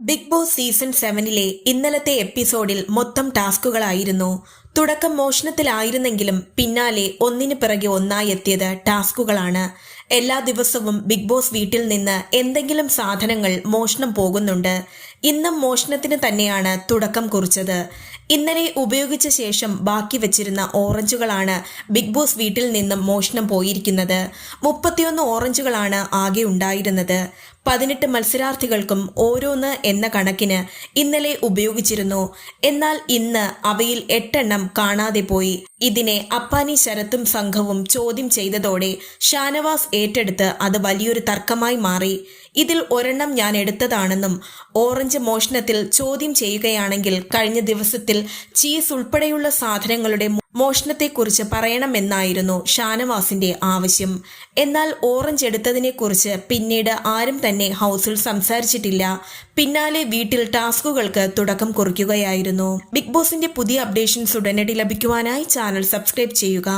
Big boss season സെവനിലെ ഇന്നലത്തെ എപ്പിസോഡിൽ മൊത്തം ടാസ്കുകളായിരുന്നു. തുടക്കം മോഷണത്തിലായിരുന്നെങ്കിലും പിന്നാലെ ഒന്നിനു പിറകെ ഒന്നായി എത്തിയത് ടാസ്കുകളാണ്. എല്ലാ ദിവസവും ബിഗ് ബോസ് വീട്ടിൽ നിന്ന് എന്തെങ്കിലും സാധനങ്ങൾ മോഷണം പോകുന്നുണ്ട്. ഇന്നും മോഷണത്തിന് തന്നെയാണ് തുടക്കം കുറിച്ചത്. ഇന്നലെ ഉപയോഗിച്ച ശേഷം ബാക്കി വെച്ചിരുന്ന ഓറഞ്ചുകളാണ് ബിഗ് ബോസ് വീട്ടിൽ നിന്നും മോഷണം പോയിരിക്കുന്നത്. മുപ്പത്തിയൊന്ന് ഓറഞ്ചുകളാണ് ആകെ ഉണ്ടായിരുന്നത്. പതിനെട്ട് മത്സരാർത്ഥികൾക്കും ഓരോന്ന് എന്ന കണക്കിന് ഇന്നലെ ഉപയോഗിച്ചിരുന്നു. എന്നാൽ ഇന്ന് അവയിൽ എട്ടെണ്ണം കാണാതെ പോയി. ഇതിനെ അപ്പാനി ശരത്തും സംഘവും ചോദ്യം ചെയ്തതോടെ ഷാനവാസ് ഏറ്റെടുത്ത് അത് വലിയൊരു തർക്കമായി മാറി. ഇതിൽ ഒരെണ്ണം ഞാൻ എടുത്തതാണെന്നും ഓറഞ്ച് മോഷണത്തിൽ ചോദ്യം ചെയ്യുകയാണെങ്കിൽ കഴിഞ്ഞ ദിവസത്തിൽ ചീസ് ഉൾപ്പെടെയുള്ള സാധനങ്ങളുടെ മോഷണത്തെക്കുറിച്ച് പറയണമെന്നായിരുന്നു ഷാനവാസിന്റെ ആവശ്യം. എന്നാൽ ഓറഞ്ച് എടുത്തതിനെക്കുറിച്ച് പിന്നീട് ആരും തന്നെ ഹൗസിൽ സംസാരിച്ചിട്ടില്ല. പിന്നാലെ വീട്ടിൽ ടാസ്കുകൾക്ക് തുടക്കം കുറിക്കുകയായിരുന്നു. ബിഗ് ബോസിന്റെ പുതിയ അപ്ഡേഷൻസ് ഉടനടി ലഭിക്കുവാനായി ചാനൽ സബ്സ്ക്രൈബ് ചെയ്യുക.